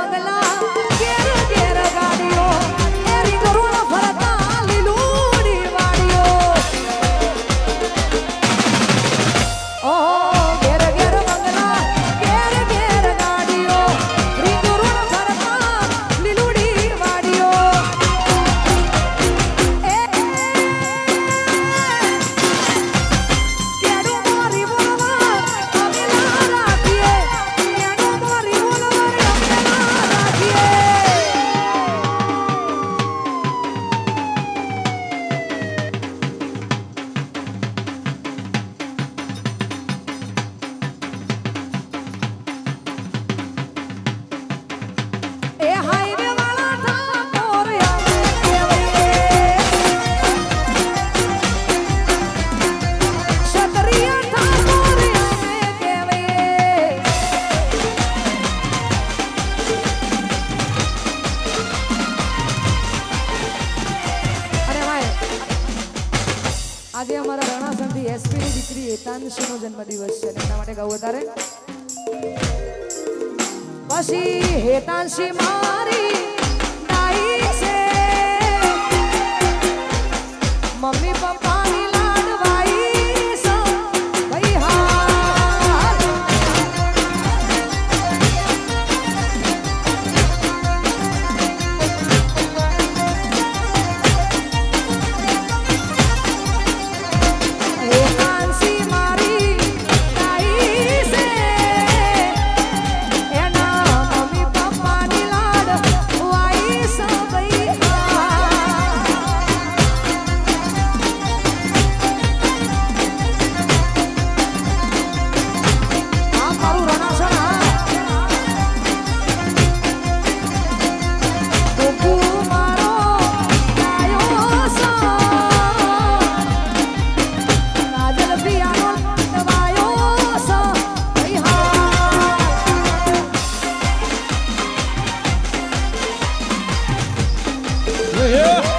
পাগলা આજે અમારા રણાસંધી એસપીની દીકરી એતાંશીનો જન્મદિવસ છે એના માટે ગૌ વધારે. પછી હેતાંશી મારી મમ્મી પપ્પા Yeah.